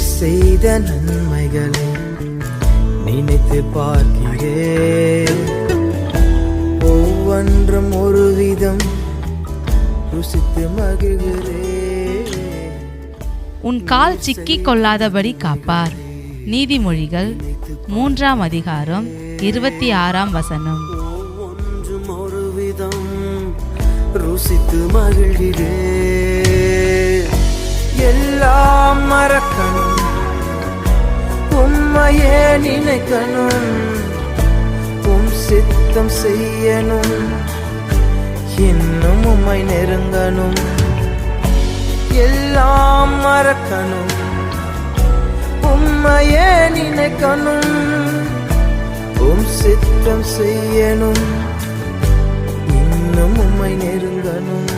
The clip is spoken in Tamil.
செய்த நன்மைகளை நினைத்து பார்க்கிறேன் ஒவ்வொன்றும் ஒரு விதம் ருசித்து மகிழ்கிறேன் உன் கால் சிக்கிக் கொள்ளாதபடி காப்பார். நீதிமொழிகள் மூன்றாம் அதிகாரம் இருபத்தி ஆறாம் வசனம். ஒவ்வொன்றும் ஒரு விதம் ருசித்து மகிழ்கிறேன் உம்மையே நினைக்கணும். உம் சித்தம் செய்யணும். இன்னும் உம்மை நெருங்கணும். எல்லாம் மறக்கணும். உம்மையே நினைக்கணும். உம் சித்தம் செய்யணும். இன்னும் உம்மை நெருங்கணும்.